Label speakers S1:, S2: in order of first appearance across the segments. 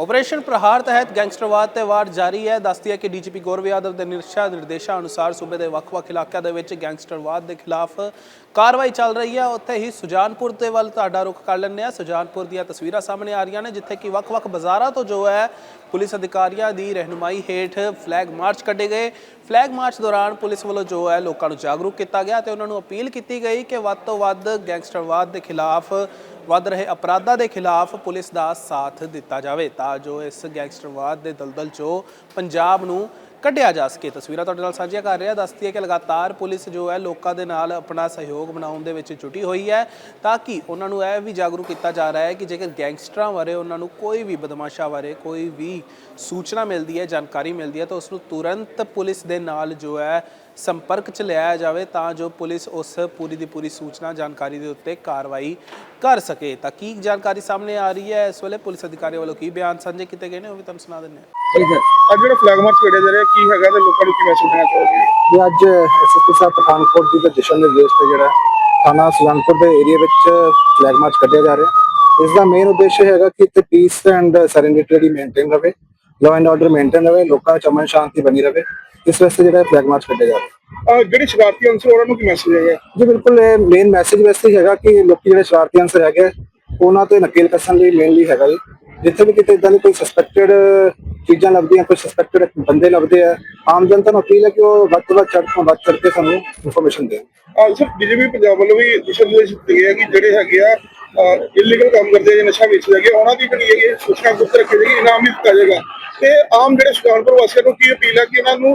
S1: Operation ਪ੍ਰਹਾਰ ਤਹਿਤ ਗੈਂਗਸਟਰਵਾਦ ਤੇ ਵਾਰ ਜਾਰੀ ਹੈ। ਦੱਸਦੀ ਹੈ ਕਿ ਡੀਜੀਪੀ ਗੌਰਵ ਯਾਦਵ ਦੇ ਨਿਰਸ਼ਾ ਨਿਰਦੇਸ਼ਾਂ ਅਨੁਸਾਰ ਸੂਬੇ ਦੇ ਵੱਖ-ਵੱਖ ਇਲਾਕਿਆਂ ਦੇ ਵਿੱਚ ਗੈਂਗਸਟਰਵਾਦ ਦੇ ਖਿਲਾਫ ਕਾਰਵਾਈ ਚੱਲ ਰਹੀ ਹੈ। ਉੱਥੇ ਹੀ ਸੁਜਾਨਪੁਰ ਦੇ ਵੱਲ ਤੁਹਾਡਾ ਰੁਖ ਕਰ ਲੈਂਦੇ ਆ ਸੁਜਾਨਪੁਰ ਦੀਆਂ ਤਸਵੀਰਾਂ ਸਾਹਮਣੇ ਆ ਰਹੀਆਂ ਨੇ, ਜਿੱਥੇ ਕਿ ਵੱਖ-ਵੱਖ ਬਾਜ਼ਾਰਾਂ ਤੋਂ ਜੋ ਹੈ, ਪੁਲਿਸ ਅਧਿਕਾਰੀਆਂ ਦੀ ਰਹਿਨੁਮਾਈ ਹੇਠ ਫਲੈਗ ਮਾਰਚ ਕੱਢੇ ਗਏ। ਫਲੈਗ ਮਾਰਚ ਦੌਰਾਨ ਪੁਲਿਸ ਵੱਲੋਂ ਜੋ ਹੈ, ਲੋਕਾਂ ਨੂੰ ਜਾਗਰੂਕ ਕੀਤਾ ਗਿਆ ਤੇ ਉਹਨਾਂ ਨੂੰ ਅਪੀਲ ਕੀਤੀ ਗਈ ਕਿ ਵੱਧ ਤੋਂ ਵੱਧ ਗੈਂਗਸਟਰਵਾਦ ਦੇ ਖਿਲਾਫ ਵੱਧ ਰਹੇ ਅਪਰਾਧਾਂ ਦੇ ਖਿਲਾਫ ਪੁਲਿਸ ਦਾ ਸਾਥ ਦਿੱਤਾ ਜਾਵੇ ਤਾਂ ਜੋ ਇਸ ਗੈਂਗਸਟਰਵਾਦ ਦੇ ਦਲਦਲ ਚੋਂ ਪੰਜਾਬ ਨੂੰ ਕੱਢਿਆ ਜਾ ਸਕੇ। ਤਸਵੀਰਾਂ ਤੁਹਾਡੇ ਨਾਲ ਸਾਂਝੀਆਂ ਕਰ ਰਿਹਾ, ਦੱਸਦੀ ਹੈ ਕਿ ਲਗਾਤਾਰ ਪੁਲਿਸ ਜੋ ਹੈ ਲੋਕਾਂ ਦੇ ਨਾਲ ਆਪਣਾ ਸਹਿਯੋਗ ਬਣਾਉਣ ਦੇ ਵਿੱਚ ਜੁਟੀ ਹੋਈ ਹੈ ਤਾਂ ਕਿ ਉਹਨਾਂ ਨੂੰ ਇਹ ਵੀ ਜਾਗਰੂਕ ਕੀਤਾ ਜਾ ਰਿਹਾ ਹੈ ਕਿ ਜੇਕਰ ਗੈਂਗਸਟਰਾਂ ਬਾਰੇ ਉਹਨਾਂ ਨੂੰ ਕੋਈ ਵੀ ਬਦਮਾਸ਼ਾਂ ਬਾਰੇ ਕੋਈ ਵੀ ਸੂਚਨਾ ਮਿਲਦੀ ਹੈ, ਜਾਣਕਾਰੀ ਮਿਲਦੀ ਹੈ ਤਾਂ ਉਸ ਨੂੰ ਤੁਰੰਤ ਪੁਲਿਸ ਦੇ ਨਾਲ ਜੋ ਹੈ ਸੰਪਰਕ ਚ ਲਿਆਇਆ ਜਾਵੇ ਤਾਂ ਜੋ ਪੁਲਿਸ ਉਸ ਪੂਰੀ ਦੀ ਪੂਰੀ ਸੂਚਨਾ ਜਾਣਕਾਰੀ ਦੇ ਉੱਤੇ ਕਾਰਵਾਈ ਕਰ ਸਕੇ। ਤਾਂ ਕੀ ਜਾਣਕਾਰੀ ਸਾਹਮਣੇ ਆ ਰਹੀ ਹੈ? ਇਸ ਵੇਲੇ ਪੁਲਿਸ ਅਧਿਕਾਰੀਆਂ ਵੱਲੋਂ ਕੀ ਬਿਆਨ? ਸਾਂਝੇ ਕੀਤੇ ਗਏ ਨੇ? ਉਹ ਵੀ ਤੁਹਾਨੂੰ ਸੁਣਾ ਦਿੰਦੇ ਹਾਂ।
S2: ਠੀਕ ਹੈ। ਅੱਜ ਜਿਹੜਾ ਫਲੈਗ ਮਾਰਚ ਕੱਢਿਆ ਜਾ ਰਿਹਾ ਕੀ ਹੈਗਾ ਤੇ ਲੋਕਾਂ ਨੂੰ ਕੀ ਮੈਸੇਜ ਦੇਣਾ ਚਾਹੋਗੇ
S3: ਇਹ ਅੱਜ ਐਸਐਸਪੀ ਸਾਹਿਬ ਪਠਾਨਕੋਟ ਜੀ ਦੇ ਦਿਸ਼ਾ ਨਿਰਦੇਸ਼ ਤੇ ਜਿਹੜਾ ਥਾਣਾ ਸੁਜਾਨਪੁਰ ਦੇ ਏਰੀਆ ਵਿੱਚ ਫਲੈਗ ਮਾਰਚ ਕੱਢਿਆ ਜਾ ਰਿਹਾ। ਇਸ ਦਾ ਮੇਨ ਉਦੇਸ਼ ਹੈਗਾ ਕਿ ਇੱਥੇ ਪੀਸ ਐਂਡ ਸੈਰੈਂਡਿਟੀ ਮੇਨਟੇਨ ਰਵੇ। ਲਾਅ ਐਂਡ ਆਰਡਰ ਮੇਨਟੇਨ ਰਵੇ ਲੋਕਾਂ ਵਿੱਚ ਅਮਨ ਸ਼ਾਂਤੀ ਬਣੀ ਰਵੇ ਇਸ ਵਾਸਤੇ ਜਿਹੜਾ ਫਲੈਗ ਮਾਰਚ ਕੱਢਿਆ ਜਾ ਰਿਹਾ।
S2: ਜਿਹੜੇ ਸ਼ਰਾਰਤੀ ਅੰਸਰ ਉਹਨਾਂ ਨੂੰ ਕੀ ਮੈਸੇਜ ਹੈਗਾ?
S3: ਜੀ ਬਿਲਕੁਲ ਇਹ ਮੇਨ ਮੈਸੇਜ ਵੈਸੇ ਹੀ ਹੈਗਾ ਕਿ ਲੋਕੀ ਜਿਹੜੇ ਸ਼ਰਾਰਤੀ ਅੰਸਰ ਹੈਗੇ ਉਹਨਾਂ ਤੇ ਨਕੇਲ ਕੱਸਣ ਲਈ ਮੇਨਲੀ ਹੈਗਾ ਜੀ। ਜਿੱਥੇ ਵੀ ਕਿਤੇ ਇਦਾਂ ਦੀ ਕੋਈ ਸਸਪੈਕਟਡ ਚੀਜ਼ਾਂ ਲੱਭਦੀਆਂ ਕੋਈ ਸਸਪੈਕਟਡ ਬੰਦੇ ਲੱਭਦੇ ਆ ਆਮ ਜਨਤਾ ਨੂੰ ਅਪੀਲ ਹੈ ਕਿ ਉਹ ਵੱਧ ਤੋਂ ਵੱਧ ਚੜ੍ਹ ਤੋਂ ਵੱਧ ਚੜ੍ਹ ਕੇ ਸਾਨੂੰ ਇਨਫੋਰਮੇਸ਼ਨ ਦੇਣ।
S2: ਸਰ ਬੀਜੇਪੀ ਪੰਜਾਬ ਵੱਲੋਂ ਵੀ ਦਿਸ਼ਾ ਨਿਰਦੇਸ਼ ਦਿੱਤੇ ਗਏ ਆ ਕਿ ਜਿਹੜੇ ਹੈਗੇ ਆ ਇਲੀਗਲ ਕੰਮ ਕਰਦੇ ਆ ਜਾਂ ਨਸ਼ਾ ਵੇਚਦੇ ਹੈਗੇ ਆ, ਉਹਨਾਂ ਦੀ ਜਿਹੜੀ ਹੈਗੀ ਸੂਚਨਾ ਗੁਪਤ ਰੱਖੀ ਜਾਏਗੀ ਇਨਾਮ ਵੀ ਦਿੱਤਾ ਜਾਏਗਾ। ਤੇ ਆਮ ਜਿਹੜੇ ਸੁਜਾਨਪੁਰ ਵਾਸੀਆਂ ਨੂੰ ਕੀ ਅਪੀਲ ਹੈ ਕਿ ਇਹਨਾਂ ਨੂੰ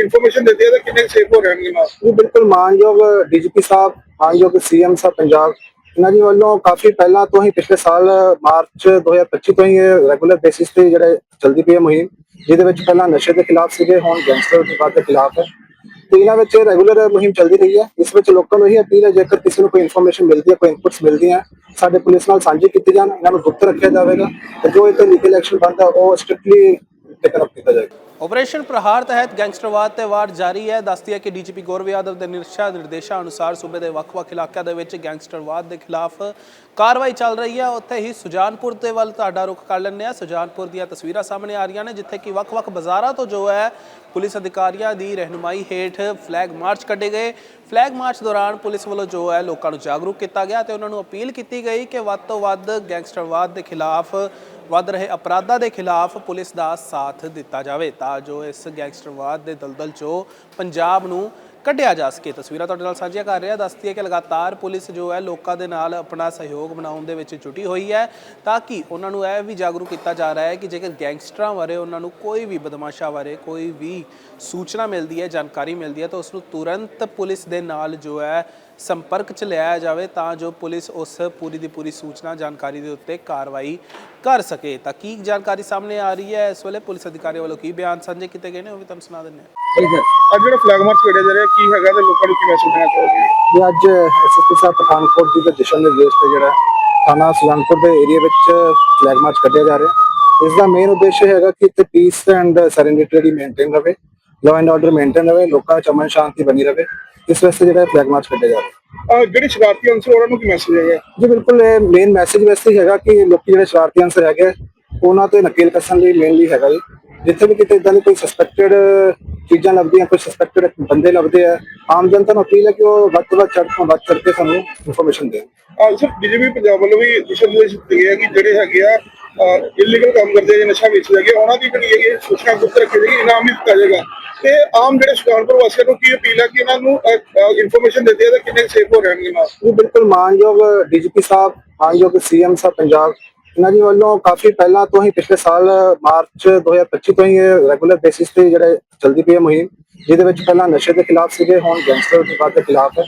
S2: ਇਨਫੋਰਮੇਸ਼ਨ ਦਿੱਤੀ ਹੈ ਤਾਂ ਕਿੰਨੇ ਸੇਫ ਹੋ ਰਹਿਣਗੇ ਨਾਲ?
S3: ਜੀ ਬਿਲਕੁਲ ਮਾਨਯੋਗ ਡੀਜੀਪੀ ਸਾਹਿਬ, ਮਾਨਯੋਗ ਸੀਐਮ ਸਾਹਿਬ ਪੰਜਾਬ, ਇਹਨਾਂ ਦੀ ਵੱਲੋਂ ਕਾਫੀ ਪਹਿਲਾਂ ਤੋਂ ਹੀ ਪਿਛਲੇ ਸਾਲ ਮਾਰਚ 2025 ਤੋਂ ਹੀ ਇਹ ਰੈਗੂਲਰ ਬੇਸਿਸ ਤੇ ਜਿਹੜੇ ਚਲਦੀ ਪਈ ਹੈ ਮੁਹਿੰਮ, ਜਿਹਦੇ ਵਿੱਚ ਪਹਿਲਾਂ ਨਸ਼ੇ ਦੇ ਖਿਲਾਫ ਸੀਗੇ, ਹੁਣ ਗੈਂਗਸਟਰ ਦੇ ਖਿਲਾਫ ਹੈ। ਤੇ ਇਹਨਾਂ ਵਿੱਚ ਰੈਗੂਲਰ ਮੁਹਿੰਮ ਚੱਲਦੀ ਰਹੀ ਹੈ। ਇਸ ਵਿੱਚ ਲੋਕਾਂ ਨੂੰ ਇਹ ਅਪੀਲ ਹੈ, ਜੇਕਰ ਕਿਸੇ ਨੂੰ ਕੋਈ ਇਨਫੋਰਮੇਸ਼ਨ ਮਿਲਦੀ ਹੈ, ਕੋਈ ਇਨਪੁਟਸ ਮਿਲਦੀਆਂ ਸਾਡੇ ਪੁਲਿਸ ਨਾਲ ਸਾਂਝੇ ਕੀਤੀ ਜਾਣ, ਇਹਨਾਂ ਨੂੰ ਗੁਪਤ ਰੱਖਿਆ ਜਾਵੇਗਾ ਤੇ ਜੋ ਇਹ ਤੇ ਲੀਗਲ ਐਕਸ਼ਨ ਬਣਦਾ, ਉਹ ਸਟ੍ਰਿਕਟਲੀ ਟੇਕਨ ਅਪ ਕੀਤਾ ਜਾਏਗਾ
S1: ਆਪਰੇਸ਼ਨ ਪ੍ਰਹਾਰ ਤਹਿਤ ਗੈਂਗਸਟਰਵਾਦ ਤੇ ਵਾਰ ਜਾਰੀ ਹੈ। ਦੱਸਦੀ ਹੈ ਕਿ ਡੀਜੀਪੀ ਗੌਰਵ ਯਾਦਵ ਦੇ ਨਿਰਸ਼ਾ ਨਿਰਦੇਸ਼ਾਂ ਅਨੁਸਾਰ ਸੂਬੇ ਦੇ ਵੱਖ-ਵੱਖ ਇਲਾਕਿਆਂ ਦੇ ਵਿੱਚ ਗੈਂਗਸਟਰਵਾਦ ਦੇ ਖਿਲਾਫ ਕਾਰਵਾਈ ਚੱਲ ਰਹੀ ਹੈ। ਉੱਥੇ ਹੀ ਸੁਜਾਨਪੁਰ ਦੇ ਵੱਲ ਤੁਹਾਡਾ ਰੁਖ ਕਰ ਲੈਂਦੇ ਆ ਸੁਜਾਨਪੁਰ ਦੀਆਂ ਤਸਵੀਰਾਂ ਸਾਹਮਣੇ ਆ ਰਹੀਆਂ ਨੇ, ਜਿੱਥੇ ਕਿ ਵੱਖ-ਵੱਖ ਬਾਜ਼ਾਰਾਂ ਤੋਂ ਜੋ ਹੈ, ਪੁਲਿਸ ਅਧਿਕਾਰੀਆਂ ਦੀ ਰਹਿਨੁਮਾਈ ਹੇਠ ਫਲੈਗ ਮਾਰਚ ਕੱਢੇ ਗਏ। ਫਲੈਗ ਮਾਰਚ ਦੌਰਾਨ ਪੁਲਿਸ ਵੱਲੋਂ ਜੋ ਹੈ, ਲੋਕਾਂ ਨੂੰ ਜਾਗਰੂਕ ਕੀਤਾ ਗਿਆ ਤੇ ਉਹਨਾਂ ਨੂੰ ਅਪੀਲ ਕੀਤੀ ਗਈ ਕਿ ਵੱਧ ਤੋਂ ਵੱਧ ਗੈਂਗਸਟਰਵਾਦ ਦੇ ਖਿਲਾਫ ਵੱਧ ਰਹੇ ਅਪਰਾਧਾਂ ਦੇ ਖਿਲਾਫ ਪੁਲਿਸ ਦਾ ਸਾਥ ਦਿੱਤਾ ਜਾਵੇ ਤਾਂ ਜੋ ਇਸ ਗੈਂਗਸਟਰਵਾਦ ਦੇ ਦਲਦਲ ਚੋਂ ਪੰਜਾਬ ਨੂੰ ਕੱਢਿਆ ਜਾ ਸਕੇ। ਤਸਵੀਰਾਂ ਤੁਹਾਡੇ ਨਾਲ ਸਾਂਝੀਆਂ ਕਰ ਰਿਹਾ, ਦੱਸਦੀ ਹੈ ਕਿ ਲਗਾਤਾਰ ਪੁਲਿਸ ਜੋ ਹੈ ਲੋਕਾਂ ਦੇ ਨਾਲ ਆਪਣਾ ਸਹਿਯੋਗ ਬਣਾਉਣ ਦੇ ਵਿੱਚ ਜੁਟੀ ਹੋਈ ਹੈ ਤਾਂ ਕਿ ਉਹਨਾਂ ਨੂੰ ਇਹ ਵੀ ਜਾਗਰੂਕ ਕੀਤਾ ਜਾ ਰਿਹਾ ਹੈ ਕਿ ਜੇਕਰ ਗੈਂਗਸਟਰਾਂ ਬਾਰੇ ਉਹਨਾਂ ਨੂੰ ਕੋਈ ਵੀ ਬਦਮਾਸ਼ਾਂ ਬਾਰੇ ਕੋਈ ਵੀ ਸੂਚਨਾ ਮਿਲਦੀ ਹੈ, ਜਾਣਕਾਰੀ ਮਿਲਦੀ ਹੈ ਤਾਂ ਉਸ ਨੂੰ ਤੁਰੰਤ ਪੁਲਿਸ ਦੇ ਨਾਲ ਜੋ ਹੈ ਸੰਪਰਕ ਚ ਲਿਆਇਆ ਜਾਵੇ ਤਾਂ ਜੋ ਪੁਲਿਸ ਉਸ ਪੂਰੀ ਦੀ ਪੂਰੀ ਸੂਚਨਾ ਜਾਣਕਾਰੀ ਦੇ ਉੱਤੇ ਕਾਰਵਾਈ ਕਰ ਸਕੇ। ਤਾਂ ਕੀ ਜਾਣਕਾਰੀ ਸਾਹਮਣੇ ਆ ਰਹੀ ਹੈ? ਇਸ ਵੇਲੇ ਪੁਲਿਸ ਅਧਿਕਾਰੀਆਂ ਵੱਲੋਂ ਕੀ ਬਿਆਨ? ਸਾਂਝੇ ਕੀਤੇ ਗਏ ਨੇ? ਉਹ ਵੀ ਤੁਹਾਨੂੰ ਸੁਣਾ ਦਿੰਦੇ ਹਾਂ।
S2: ਠੀਕ ਹੈ। ਅੱਜ ਜਿਹੜਾ ਫਲੈਗ ਮਾਰਚ ਕੱਢਿਆ ਜਾ ਰਿਹਾ ਕੀ ਹੈਗਾ ਤੇ ਲੋਕਾਂ ਨੂੰ ਕੀ ਮੈਸੇਜ ਦੇਣਾ ਚਾਹੋਗੇ
S3: ਇਹ ਅੱਜ ਐਸਐਸਪੀ ਸਾਹਿਬ ਪਠਾਨਕੋਟ ਜੀ ਦੇ ਦਿਸ਼ਾ ਨਿਰਦੇਸ਼ ਤੇ ਜਿਹੜਾ ਥਾਣਾ ਸੁਜਾਨਪੁਰ ਦੇ ਏਰੀਆ ਵਿੱਚ ਫਲੈਗ ਮਾਰਚ ਕੱਢਿਆ ਜਾ ਰਿਹਾ। ਇਸ ਦਾ ਮੇਨ ਉਦੇਸ਼ ਹੈਗਾ ਕਿ ਇੱਥੇ ਪੀਸ ਐਂਡ ਸੈਰੈਂਡਿਟੀ ਮੇਨਟੇਨ ਰਵੇ। ਲਾਅ ਐਂਡ ਆਰਡਰ ਮੇਨਟੇਨ ਰਵੇ ਲੋਕਾਂ ਵਿੱਚ ਅਮਨ ਸ਼ਾਂਤੀ ਬਣੀ ਰਵੇ ਇਸ ਵਾਸਤੇ ਜਿਹੜਾ ਫਲੈਗ ਮਾਰਚ ਕੱਢਿਆ ਜਾ ਰਿਹਾ।
S2: ਜਿਹੜੇ ਸ਼ਰਾਰਤੀ ਅੰਸਰ ਉਹਨਾਂ ਨੂੰ ਕੀ ਮੈਸੇਜ ਹੈਗਾ?
S3: ਜੀ ਬਿਲਕੁਲ ਇਹ ਮੇਨ ਮੈਸੇਜ ਵੈਸੇ ਹੀ ਹੈਗਾ ਕਿ ਲੋਕੀ ਜਿਹੜੇ ਸ਼ਰਾਰਤੀ ਅੰਸਰ ਹੈਗੇ ਉਹਨਾਂ ਤੇ ਨਕੇਲ ਕੱਸਣ ਲਈ ਮੇਨਲੀ ਹੈਗਾ ਜੀ। ਜਿੱਥੇ ਵੀ ਕਿਤੇ ਇਦਾਂ ਦੀ ਕੋਈ ਸਸਪੈਕਟਡ ਚੀਜ਼ਾਂ ਲੱਭਦੀਆਂ ਕੋਈ ਸਸਪੈਕਟਡ ਬੰਦੇ ਲੱਭਦੇ ਆ ਆਮ ਜਨਤਾ ਨੂੰ ਅਪੀਲ ਹੈ ਕਿ ਉਹ ਵੱਧ ਤੋਂ ਵੱਧ ਚੜ੍ਹ ਤੋਂ ਵੱਧ ਚੜ੍ਹ ਕੇ ਸਾਨੂੰ ਇਨਫੋਰਮੇਸ਼ਨ ਦੇਣ।
S2: ਸਰ ਬੀਜੇਪੀ ਪੰਜਾਬ ਵੱਲੋਂ ਵੀ ਦਿਸ਼ਾ ਨਿਰਦੇਸ਼ ਦਿੱਤੇ ਗਏ ਆ ਕਿ ਜਿਹੜੇ ਹੈਗੇ ਆ ਇਲੀਗਲ ਕੰਮ ਕਰਦੇ ਜਾਂ ਨਸ਼ਾ ਵੇਚਦੇ ਹੈਗੇ, ਉਹਨਾਂ ਦੀ ਜਿਹੜੀ ਹੈਗੀ ਸੂਚਨਾ ਗੁਪਤ ਰੱਖੀ ਜਾਏਗੀ ਇਨਾਮ ਵੀ ਦਿੱਤਾ ਜਾਏਗਾ। ਤੇ ਆਮ ਜਿਹੜੇ ਸੁਜਾਨਪੁਰ ਵਾਸੀਆਂ ਨੂੰ ਕੀ ਅਪੀਲ ਹੈ ਕਿ ਇਹਨਾਂ ਨੂੰ ਇਨਫੋਰਮੇਸ਼ਨ ਦਿੱਤੀ ਹੈ ਤਾਂ ਕਿੰਨੇ ਸੇਫ ਹੋ ਰਹਿਣਗੇ ਨਾਲ?
S3: ਜੀ, ਬਿਲਕੁਲ ਮਾਨਯੋਗ ਡੀਜੀਪੀ ਸਾਹਿਬ, ਮਾਨਯੋਗ ਸੀਐਮ ਸਾਹਿਬ ਪੰਜਾਬ, ਇਹਨਾਂ ਦੀ ਵੱਲੋਂ ਕਾਫੀ ਪਹਿਲਾਂ ਤੋਂ ਹੀ ਪਿਛਲੇ ਸਾਲ ਮਾਰਚ 2025 ਤੋਂ ਹੀ ਰੈਗੂਲਰ ਬੇਸਿਸ ਤੇ ਜਿਹੜੇ ਚਲਦੀ ਪਈ ਹੈ ਮੁਹਿੰਮ, ਜਿਹਦੇ ਵਿੱਚ ਪਹਿਲਾਂ ਨਸ਼ੇ ਦੇ ਖਿਲਾਫ ਸੀਗੇ, ਹੁਣ ਗੈਂਗਸਟਰ ਦੇ ਖਿਲਾਫ ਹੈ।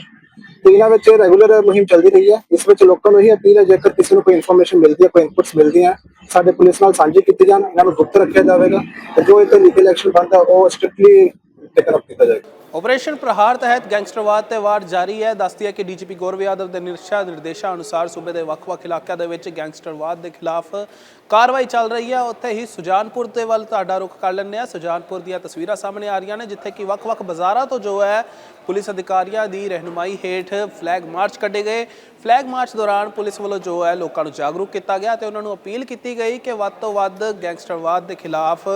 S3: ਤੇ ਇਹਨਾਂ ਵਿੱਚ ਰੈਗੂਲਰ ਮੁਹਿੰਮ ਚੱਲਦੀ ਰਹੀ ਹੈ। ਇਸ ਵਿੱਚ ਲੋਕਾਂ ਨੂੰ ਇਹ ਅਪੀਲ ਹੈ, ਜੇਕਰ ਕਿਸੇ ਨੂੰ ਕੋਈ ਇਨਫੋਰਮੇਸ਼ਨ ਮਿਲਦੀ ਹੈ, ਕੋਈ ਇਨਪੁਟਸ ਮਿਲਦੀਆਂ ਸਾਡੇ ਪੁਲਿਸ ਨਾਲ ਸਾਂਝੇ ਕੀਤੀ ਜਾਣ, ਇਹਨਾਂ ਨੂੰ ਗੁਪਤ ਰੱਖਿਆ ਜਾਵੇਗਾ ਤੇ ਜੋ ਇਹ ਤੇ ਲੀਗਲ ਐਕਸ਼ਨ ਬਣਦਾ, ਉਹ ਸਟ੍ਰਿਕਟਲੀ ਟੇਕਨ ਅਪ ਕੀਤਾ ਜਾਏਗਾ
S1: ਆਪਰੇਸ਼ਨ ਪ੍ਰਹਾਰ ਤਹਿਤ ਗੈਂਗਸਟਰਵਾਦ ਤੇ ਵਾਰ ਜਾਰੀ ਹੈ। ਦੱਸਦੀ ਹੈ ਕਿ ਡੀਜੀਪੀ ਗੌਰਵ ਯਾਦਵ ਦੇ ਨਿਰਸ਼ਾ ਨਿਰਦੇਸ਼ਾਂ ਅਨੁਸਾਰ ਸੂਬੇ ਦੇ ਵੱਖ-ਵੱਖ ਇਲਾਕਿਆਂ ਦੇ ਵਿੱਚ ਗੈਂਗਸਟਰਵਾਦ ਦੇ ਖਿਲਾਫ ਕਾਰਵਾਈ ਚੱਲ ਰਹੀ ਹੈ। ਉੱਥੇ ਹੀ ਸੁਜਾਨਪੁਰ ਦੇ ਵੱਲ ਤੁਹਾਡਾ ਰੁਖ ਕਰ ਲੈਂਦੇ ਆ ਸੁਜਾਨਪੁਰ ਦੀਆਂ ਤਸਵੀਰਾਂ ਸਾਹਮਣੇ ਆ ਰਹੀਆਂ ਨੇ, ਜਿੱਥੇ ਕਿ ਵੱਖ-ਵੱਖ ਬਾਜ਼ਾਰਾਂ ਤੋਂ ਜੋ ਹੈ, ਪੁਲਿਸ ਅਧਿਕਾਰੀਆਂ ਦੀ ਰਹਿਨੁਮਾਈ ਹੇਠ ਫਲੈਗ ਮਾਰਚ ਕੱਢੇ ਗਏ। ਫਲੈਗ ਮਾਰਚ ਦੌਰਾਨ ਪੁਲਿਸ ਵੱਲੋਂ ਜੋ ਹੈ, ਲੋਕਾਂ ਨੂੰ ਜਾਗਰੂਕ ਕੀਤਾ ਗਿਆ ਤੇ ਉਹਨਾਂ ਨੂੰ ਅਪੀਲ ਕੀਤੀ ਗਈ ਕਿ ਵੱਧ ਤੋਂ ਵੱਧ ਗੈਂਗਸਟਰਵਾਦ ਦੇ ਖਿਲਾਫ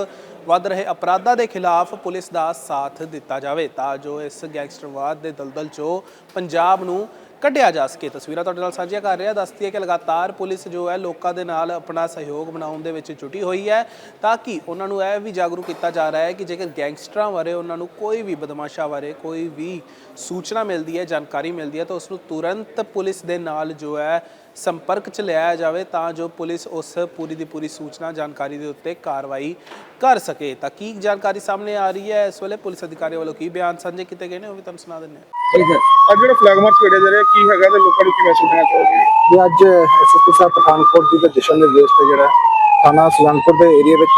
S1: ਵੱਧ ਰਹੇ ਅਪਰਾਧਾਂ ਦੇ ਖਿਲਾਫ ਪੁਲਿਸ ਦਾ ਸਾਥ ਦਿੱਤਾ ਜਾਵੇ ਤਾਂ ਜੋ ਇਸ ਗੈਂਗਸਟਰਵਾਦ ਦੇ ਦਲਦਲ ਚੋਂ ਪੰਜਾਬ ਨੂੰ ਕੱਢਿਆ ਜਾ ਸਕੇ। ਤਸਵੀਰਾਂ ਤੁਹਾਡੇ ਨਾਲ ਸਾਂਝੀਆਂ ਕਰ ਰਿਹਾ। ਦੱਸਦੀ ਹੈ ਕਿ ਲਗਾਤਾਰ ਪੁਲਿਸ ਜੋ ਹੈ ਲੋਕਾਂ ਦੇ ਨਾਲ ਆਪਣਾ ਸਹਿਯੋਗ ਬਣਾਉਣ ਦੇ ਵਿੱਚ ਜੁਟੀ ਹੋਈ ਹੈ ਤਾਂ ਕਿ ਉਹਨਾਂ ਨੂੰ ਇਹ ਵੀ ਜਾਗਰੂਕ ਕੀਤਾ ਜਾ ਰਿਹਾ ਹੈ ਕਿ ਜੇਕਰ ਗੈਂਗਸਟਰਾਂ ਬਾਰੇ ਉਹਨਾਂ ਨੂੰ ਕੋਈ ਵੀ ਬਦਮਾਸ਼ਾਂ ਬਾਰੇ ਕੋਈ ਵੀ ਸੂਚਨਾ ਮਿਲਦੀ ਹੈ, ਜਾਣਕਾਰੀ ਮਿਲਦੀ ਹੈ ਤਾਂ ਉਸ ਨੂੰ ਤੁਰੰਤ ਪੁਲਿਸ ਦੇ ਨਾਲ ਜੋ ਹੈ ਸੰਪਰਕ ਚ ਲਿਆਇਆ ਜਾਵੇ ਤਾਂ ਜੋ ਪੁਲਿਸ ਉਸ ਪੂਰੀ ਦੀ ਪੂਰੀ ਸੂਚਨਾ, ਜਾਣਕਾਰੀ ਦੇ ਉੱਤੇ ਕਾਰਵਾਈ ਕਰ ਸਕੇ। ਤਾਂ ਕੀ ਜਾਣਕਾਰੀ ਸਾਹਮਣੇ ਆ ਰਹੀ ਹੈ? ਇਸ ਵੇਲੇ ਪੁਲਿਸ ਅਧਿਕਾਰੀਆਂ ਵੱਲੋਂ ਕੀ ਬਿਆਨ ਸਾਂਝੇ ਕੀਤੇ ਗਏ ਨੇ ਉਹ ਵੀ ਤੁਹਾਨੂੰ ਸੁਣਾ ਹਾਂ
S2: ਅੱਜ ਜਿਹੜਾ ਫਲੈਗ ਮਾਰਚ ਕੱਢਿਆ ਜਾ ਰਿਹਾ ਕੀ ਹੈਗਾ ਤੇ ਲੋਕਾਂ ਨੂੰ ਕੀ ਮੈਸੇਜ ਦੇਣਾ ਚਾਹੋਗੇ?
S3: ਇਹ ਅੱਜ ਐਸਐਸਪੀ ਸਾਹਿਬ ਪਠਾਨਕੋਟ ਜੀ ਦੇ ਦਿਸ਼ਾ ਨਿਰਦੇਸ਼ ਤੇ ਜਿਹੜਾ ਥਾਣਾ ਸੁਜਾਨਪੁਰ ਦੇ ਏਰੀਆ ਵਿੱਚ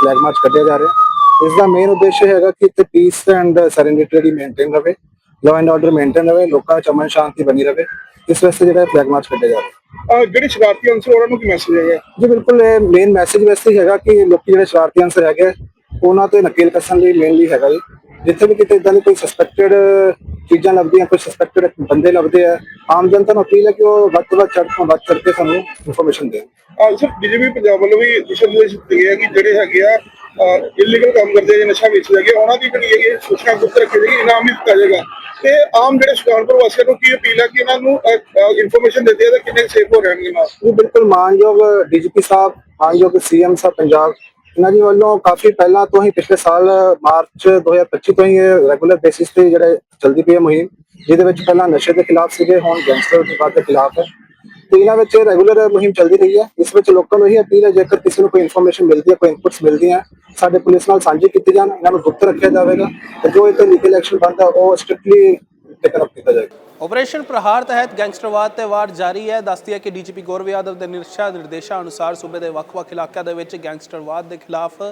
S3: ਫਲੈਗ ਮਾਰਚ ਕੱਢਿਆ ਜਾ ਰਿਹਾ। ਇਸ ਦਾ ਮੇਨ ਉਦੇਸ਼ ਹੈਗਾ ਕਿ ਇੱਥੇ ਪੀਸ ਐਂਡ ਸੈਰੈਂਡਿਟੀ ਮੇਨਟੇਨ ਰਵੇ ਲਾਅ ਐਂਡ ਆਰਡਰ ਮੇਨਟੇਨ ਰਵੇ ਲੋਕਾਂ ਵਿੱਚ ਅਮਨ ਸ਼ਾਂਤੀ ਬਣੀ ਰਵੇ। ਇਸ ਵਾਸਤੇ ਜਿਹੜਾ ਫਲੈਗ ਮਾਰਚ ਕੱਢਿਆ ਜਾ ਰਿਹਾ।
S2: ਜਿਹੜੇ ਸ਼ਰਾਰਤੀ ਅੰਸਰ ਉਹਨਾਂ ਨੂੰ ਕੀ ਮੈਸੇਜ ਹੈਗਾ?
S3: ਜੀ ਬਿਲਕੁਲ ਇਹ ਮੇਨ ਮੈਸੇਜ ਵੈਸੇ ਹੀ ਹੈਗਾ ਕਿ ਲੋਕੀ ਜਿਹੜੇ ਸ਼ਰਾਰਤੀ ਅੰਸਰ ਹੈਗੇ ਉਹਨਾਂ ਤੇ ਨਕੇਲ ਕੱਸਣ ਲਈ ਮੇਨਲੀ ਹੈਗਾ ਜੀ। ਜਿੱਥੇ ਵੀ ਕਿਤੇ ਇਦਾਂ ਦੀ ਕੋਈ ਸਸਪੈਕਟਡ ਚੀਜ਼ਾਂ ਲੱਭਦੀਆਂ ਕੋਈ ਸਸਪੈਕਟਡ ਬੰਦੇ ਲੱਭਦੇ ਆ ਆਮ ਜਨਤਾ ਨੂੰ ਅਪੀਲ ਹੈ ਕਿ ਉਹ ਵੱਧ ਤੋਂ ਵੱਧ ਚੜ੍ਹ ਤੋਂ ਵੱਧ ਚੜ੍ਹ ਕੇ ਸਾਨੂੰ ਇਨਫੋਰਮੇਸ਼ਨ ਦੇਣ।
S2: ਸਰ ਬੀਜੇਪੀ ਪੰਜਾਬ ਵੱਲੋਂ ਵੀ ਦਿਸ਼ਾ ਨਿਰਦੇਸ਼ ਦਿੱਤੇ ਗਏ ਆ ਕਿ ਜਿਹੜੇ ਹੈਗੇ ਆ ਇਲੀਗਲ ਕੰਮ ਕਰਦੇ ਜਾਂ ਨਸ਼ਾ ਵੇਚਦੇ ਹੈਗੇ ਉਹਨਾਂ ਦੀ ਜਿਹੜੀ ਹੈਗੀ ਸੂਚਨਾ ਗੁਪਤ ਰੱਖੀ ਜਾਏਗੀ ਇਨਾਮ ਵੀ ਦਿੱਤਾ ਜਾਏਗਾ। ਤੇ ਆਮ ਜਿਹੜੇ ਸੁਜਾਨਪੁਰ ਵਾਸੀਆਂ ਨੂੰ ਕੀ ਅਪੀਲ ਹੈ ਕਿ ਇਹਨਾਂ ਨੂੰ ਇਨਫੋਰਮੇਸ਼ਨ ਦਿੱਤੀ ਹੈ ਤਾਂ ਕਿੰਨੇ ਸੇਫ ਹੋ ਰਹਿਣਗੇ ਨਾਲ?
S3: ਜੀ ਬਿਲਕੁਲ ਮਾਨਯੋਗ ਡੀਜੀਪੀ ਸਾਹਿਬ ਮਾਨਯੋਗ ਸੀਐਮ ਸਾਹਿਬ ਪੰਜਾਬ ਇਹਨਾਂ ਦੀ ਵੱਲੋਂ ਕਾਫੀ ਪਹਿਲਾਂ ਤੋਂ ਹੀ ਪਿਛਲੇ ਸਾਲ ਮਾਰਚ 2025 ਤੋਂ ਹੀ ਇਹ ਰੈਗੂਲਰ ਬੇਸਿਸ ਤੇ ਜਿਹੜੇ ਚਲਦੀ ਪਈ ਹੈ ਮੁਹਿੰਮ, ਜਿਹਦੇ ਵਿੱਚ ਪਹਿਲਾਂ ਨਸ਼ੇ ਦੇ ਖਿਲਾਫ ਸੀਗੇ, ਹੁਣ ਗੈਂਗਸਟਰ ਵਿਵਾਦ ਦੇ ਖਿਲਾਫ ਹੈ। ਤੇ ਇਹਨਾਂ ਵਿੱਚ ਰੈਗੂਲਰ ਮੁਹਿੰਮ ਚੱਲਦੀ ਰਹੀ ਹੈ। ਇਸ ਵਿੱਚ ਲੋਕਾਂ ਨੂੰ ਇਹ ਅਪੀਲ ਹੈ, ਜੇਕਰ ਕਿਸੇ ਨੂੰ ਕੋਈ ਇਨਫੋਰਮੇਸ਼ਨ ਮਿਲਦੀ ਹੈ, ਕੋਈ ਇਨਪੁਟਸ ਮਿਲਦੀਆਂ, ਸਾਡੇ ਪੁਲਿਸ ਨਾਲ ਸਾਂਝੀ ਕੀਤੀ ਜਾਣ, ਇਹਨਾਂ ਨੂੰ ਗੁਪਤ ਰੱਖਿਆ ਜਾਵੇਗਾ, ਤੇ ਜੋ ਇਹ ਤੇ ਲੀਗਲ ਐਕਸ਼ਨ ਬਣਦਾ, ਉਹ ਸਟ੍ਰਿਕਟਲੀ ਟੇਕਨ ਅਪ ਕੀਤਾ ਜਾਵੇਗਾ।
S1: ਆਪਰੇਸ਼ਨ ਪ੍ਰਹਾਰ ਤਹਿਤ ਗੈਂਗਸਟਰਵਾਦ ਤੇ ਵਾਰ ਜਾਰੀ ਹੈ। ਦੱਸਦੀ ਹੈ ਕਿ ਡੀਜੀਪੀ ਗੌਰਵ ਯਾਦਵ ਦੇ ਨਿਰਸ਼ਾ ਨਿਰਦੇਸ਼ਾਂ ਅਨੁਸਾਰ ਸੂਬੇ ਦੇ ਵੱਖ-ਵੱਖ ਇਲਾਕਿਆਂ ਦੇ ਵਿੱਚ ਗੈਂਗਸਟਰਵਾਦ ਦੇ ਖਿਲਾਫ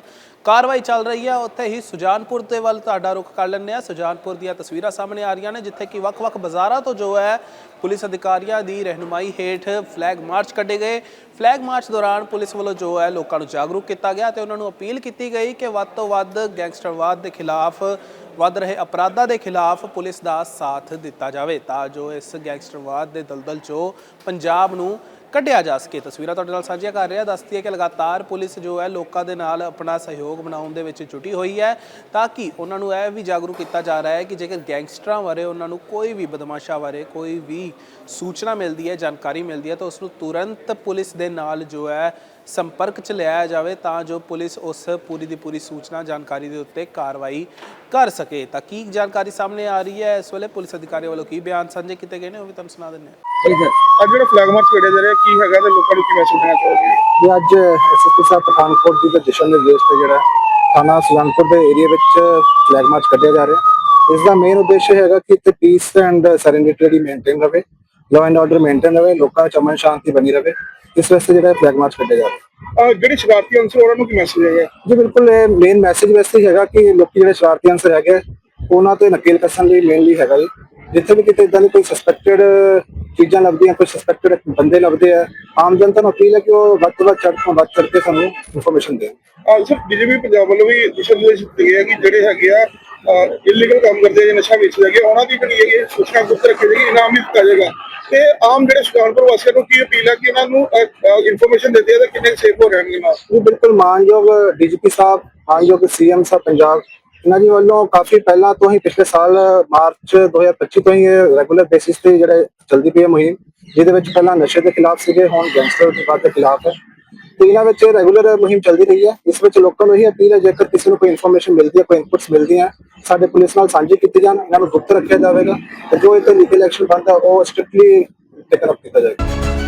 S1: ਕਾਰਵਾਈ ਚੱਲ ਰਹੀ ਹੈ। ਉੱਥੇ ਹੀ ਸੁਜਾਨਪੁਰ ਦੇ ਵੱਲ ਤੁਹਾਡਾ ਰੁਖ ਕਰ ਲੈਂਦੇ ਆ ਸੁਜਾਨਪੁਰ ਦੀਆਂ ਤਸਵੀਰਾਂ ਸਾਹਮਣੇ ਆ ਰਹੀਆਂ ਨੇ, ਜਿੱਥੇ ਕਿ ਵੱਖ-ਵੱਖ ਬਾਜ਼ਾਰਾਂ ਤੋਂ ਜੋ ਹੈ, ਪੁਲਿਸ ਅਧਿਕਾਰੀਆਂ ਦੀ ਰਹਿਨੁਮਾਈ ਹੇਠ ਫਲੈਗ ਮਾਰਚ ਕੱਢੇ ਗਏ। ਫਲੈਗ ਮਾਰਚ ਦੌਰਾਨ ਪੁਲਿਸ ਵੱਲੋਂ ਜੋ ਹੈ, ਲੋਕਾਂ ਨੂੰ ਜਾਗਰੂਕ ਕੀਤਾ ਗਿਆ ਤੇ ਉਹਨਾਂ ਨੂੰ ਅਪੀਲ ਕੀਤੀ ਗਈ ਕਿ ਵੱਧ ਤੋਂ ਵੱਧ ਗੈਂਗਸਟਰਵਾਦ ਦੇ ਖਿਲਾਫ ਵੱਧ ਰਹੇ ਅਪਰਾਧਾਂ ਦੇ ਖਿਲਾਫ ਪੁਲਿਸ ਦਾ ਸਾਥ ਦਿੱਤਾ ਜਾਵੇ ਤਾਂ ਜੋ ਇਸ ਗੈਂਗਸਟਰਵਾਦ ਦੇ ਦਲਦਲ ਚੋਂ ਪੰਜਾਬ ਨੂੰ ਕੱਢਿਆ ਜਾ ਸਕੇ। ਤਸਵੀਰਾਂ ਤੁਹਾਡੇ ਨਾਲ ਸਾਂਝੀਆਂ ਕਰ ਰਿਹਾ, ਦੱਸਦੀ ਹੈ ਕਿ ਲਗਾਤਾਰ ਪੁਲਿਸ ਜੋ ਹੈ ਲੋਕਾਂ ਦੇ ਨਾਲ ਆਪਣਾ ਸਹਿਯੋਗ ਬਣਾਉਣ ਦੇ ਵਿੱਚ ਜੁਟੀ ਹੋਈ ਹੈ ਤਾਂ ਕਿ ਉਹਨਾਂ ਨੂੰ ਇਹ ਵੀ ਜਾਗਰੂਕ ਕੀਤਾ ਜਾ ਰਿਹਾ ਹੈ ਕਿ ਜੇਕਰ ਗੈਂਗਸਟਰਾਂ ਬਾਰੇ ਉਹਨਾਂ ਨੂੰ ਕੋਈ ਵੀ ਬਦਮਾਸ਼ਾਂ ਬਾਰੇ ਕੋਈ ਵੀ ਸੂਚਨਾ ਮਿਲਦੀ ਹੈ, ਜਾਣਕਾਰੀ ਮਿਲਦੀ ਹੈ ਤਾਂ ਉਸ ਨੂੰ ਤੁਰੰਤ ਪੁਲਿਸ ਦੇ ਨਾਲ ਜੋ ਹੈ ਸੰਪਰਕ ਚ ਲਿਆਇਆ ਜਾਵੇ ਤਾਂ ਜੋ ਪੁਲਿਸ ਉਸ ਪੂਰੀ ਦੀ ਪੂਰੀ ਸੂਚਨਾ ਜਾਣਕਾਰੀ ਦੇ ਉੱਤੇ ਕਾਰਵਾਈ ਕਰ ਸਕੇ। ਤਾਂ ਕੀ ਜਾਣਕਾਰੀ ਸਾਹਮਣੇ ਆ ਰਹੀ ਹੈ? ਇਸ ਵੇਲੇ ਪੁਲਿਸ ਅਧਿਕਾਰੀਆਂ ਵੱਲੋਂ ਕੀ ਬਿਆਨ? ਸਾਂਝੇ ਕੀਤੇ ਗਏ ਨੇ? ਉਹ ਵੀ ਤੁਹਾਨੂੰ ਸੁਣਾ ਦਿੰਦੇ ਹਾਂ।
S2: ਅੱਜ ਜਿਹੜਾ ਫਲੈਗ ਮਾਰਚ ਕੱਢਿਆ ਜਾ ਰਿਹਾ ਕੀ ਹੈਗਾ ਤੇ ਲੋਕਾਂ ਨੂੰ ਕੀ ਮੈਸੇਜ ਦੇਣਾ ਚਾਹੋਗੇ
S3: ਇਹ ਅੱਜ ਐਸਐਸਪੀ ਸਾਹਿਬ ਪਠਾਨਕੋਟ ਜੀ ਦੇ ਦਿਸ਼ਾ ਨਿਰਦੇਸ਼ ਤੇ ਜਿਹੜਾ ਥਾਣਾ ਸੁਜਾਨਪੁਰ ਦੇ ਏਰੀਆ ਵਿੱਚ ਫਲੈਗ ਮਾਰਚ ਕੱਢਿਆ ਜਾ ਰਿਹਾ। ਇਸ ਦਾ ਮੇਨ ਉਦੇਸ਼ ਹੈਗਾ ਕਿ ਇੱਥੇ ਪੀਸ ਐਂਡ ਸੈਰੈਂਡਿਟੀ ਮੇਨਟੇਨ ਰਵੇ। ਲਾਅ ਐਂਡ ਆਰਡਰ ਮੇਨਟੇਨ ਰਵੇ ਲੋਕਾਂ ਵਿੱਚ ਅਮਨ ਸ਼ਾਂਤੀ ਬਣੀ ਰਵੇ ਇਸ ਵਾਸਤੇ ਜਿਹੜਾ ਫਲੈਗ ਮਾਰਚ ਕੱਢਿਆ ਜਾ ਰਿਹਾ।
S2: ਜਿਹੜੇ ਸ਼ਰਾਰਤੀ ਅੰਸਰ ਉਹਨਾਂ ਨੂੰ ਕੀ ਮੈਸੇਜ ਹੈਗਾ?
S3: ਜੀ ਬਿਲਕੁਲ ਇਹ ਮੇਨ ਮੈਸੇਜ ਵੈਸੇ ਹੀ ਹੈਗਾ ਕਿ ਲੋਕੀ ਜਿਹੜੇ ਸ਼ਰਾਰਤੀ ਅੰਸਰ ਹੈਗੇ ਉਹਨਾਂ ਤੇ ਨਕੇਲ ਕੱਸਣ ਲਈ ਮੇਨਲੀ ਹੈਗਾ ਜੀ। ਜਿੱਥੇ ਵੀ ਕਿਤੇ ਇਦਾਂ ਦੀ ਕੋਈ ਸਸਪੈਕਟਡ ਚੀਜ਼ਾਂ ਲੱਭਦੀਆਂ ਕੋਈ ਸਸਪੈਕਟਡ ਬੰਦੇ ਲੱਭਦੇ ਆ ਆਮ ਜਨਤਾ ਨੂੰ ਅਪੀਲ ਹੈ ਕਿ ਉਹ ਵੱਧ ਤੋਂ ਵੱਧ ਚੜ੍ਹ ਤੋਂ ਵੱਧ ਚੜ੍ਹ ਕੇ ਸਾਨੂੰ ਇਨਫੋਰਮੇਸ਼ਨ ਦੇਣ।
S2: ਸਰ ਬੀਜੇਪੀ ਪੰਜਾਬ ਵੱਲੋਂ ਵੀ ਦਿਸ਼ਾ ਨਿਰਦੇਸ਼ ਦਿੱਤੇ ਗਏ ਆ ਕਿ ਜਿਹੜੇ ਹੈਗੇ ਆ ਇਲੀਗਲ ਕੰਮ ਕਰਦੇ ਜਾਂ ਨਸ਼ਾ ਵੇਚਦੇ ਹੈਗੇ, ਉਹਨਾਂ ਦੀ ਜਿਹੜੀ ਹੈਗੀ ਸੂਚਨਾ ਗੁਪਤ ਰੱਖੀ ਜਾਏਗੀ ਇਨਾਮ ਵੀ ਦਿੱਤਾ ਜਾਏਗਾ। ਤੇ ਆਮ ਜਿਹੜੇ ਸੁਜਾਨਪੁਰ ਵਾਸੀਆਂ ਨੂੰ ਕੀ ਅਪੀਲ ਹੈ ਕਿ ਇਹਨਾਂ ਨੂੰ ਇਨਫੋਰਮੇਸ਼ਨ ਦਿੱਤੀ ਹੈ ਤਾਂ ਕਿੰਨੇ ਸੇਫ ਹੋ ਰਹਿਣਗੇ ਨਾਲ?
S3: ਜੀ, ਬਿਲਕੁਲ ਮਾਨਯੋਗ ਡੀਜੀਪੀ ਸਾਹਿਬ, ਮਾਨਯੋਗ ਸੀਐਮ ਸਾਹਿਬ ਪੰਜਾਬ, ਇਹਨਾਂ ਦੀ ਵੱਲੋਂ ਕਾਫੀ ਪਹਿਲਾਂ ਤੋਂ ਹੀ ਪਿਛਲੇ ਸਾਲ ਮਾਰਚ 2025 ਤੋਂ ਹੀ ਰੈਗੂਲਰ ਬੇਸਿਸ ਤੇ ਜਿਹੜੇ ਚਲਦੀ ਪਈ ਹੈ ਮੁਹਿੰਮ, ਜਿਹਦੇ ਵਿੱਚ ਪਹਿਲਾਂ ਨਸ਼ੇ ਦੇ ਖਿਲਾਫ ਸੀਗੇ, ਹੁਣ ਗੈਂਗਸਟਰ ਦੇ ਖਿਲਾਫ ਹੈ। ਤੇ ਇਹਨਾਂ ਵਿੱਚ ਰੈਗੂਲਰ ਮੁਹਿੰਮ ਚੱਲਦੀ ਰਹੀ ਹੈ। ਇਸ ਵਿੱਚ ਲੋਕਾਂ ਨੂੰ ਇਹ ਅਪੀਲ ਹੈ, ਜੇਕਰ ਕਿਸੇ ਨੂੰ ਕੋਈ ਇਨਫੋਰਮੇਸ਼ਨ ਮਿਲਦੀ ਹੈ, ਕੋਈ ਇਨਪੁਟਸ ਮਿਲਦੀਆਂ, ਸਾਡੇ ਪੁਲਿਸ ਨਾਲ ਸਾਂਝੀ ਕੀਤੀ ਜਾਣ, ਇਹਨਾਂ ਨੂੰ ਗੁਪਤ ਰੱਖਿਆ ਜਾਵੇਗਾ ਤੇ ਜੋ ਇਹ ਤੇ ਲੀਗਲ ਐਕਸ਼ਨ ਬਣਦਾ, ਉਹ ਸਟ੍ਰਿਕਟਲੀ ਟੇਕਨ ਅਪ ਕੀਤਾ ਜਾਵੇਗਾ।